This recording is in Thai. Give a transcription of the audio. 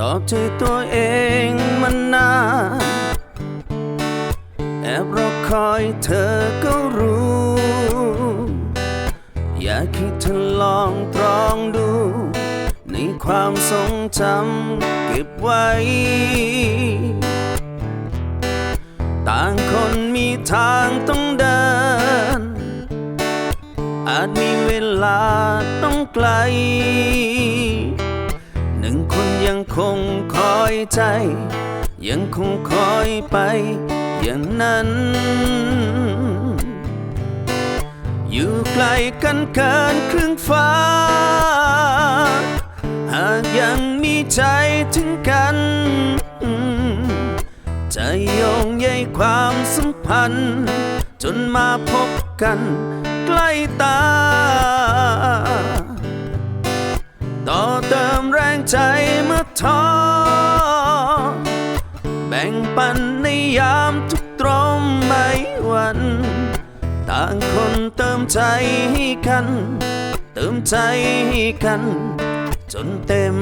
ตอบใจตัวเองมันนานแอบรอคอยเธอก็รู้ อยากให้เธอลองตรองดู ในความทรงจำเก็บไว้ ต่างคนมีทางต้องเดิน อาจมีเวลาต้องไกล คนยังคงคอยใจ ยังคงคอยไปอย่างนั้น อยู่ไกลกันเกินครึ่งฟ้า หากยังมีใจถึงกันใจโยงใยความสัมพันธ์ จนมาพบกันใกล้ตา ใจเมื่อท้อแบ่งปันในยามทุกตรมไม่วัน ต่างคนเติมใจให้กัน เติมใจให้กัน จนเต็ม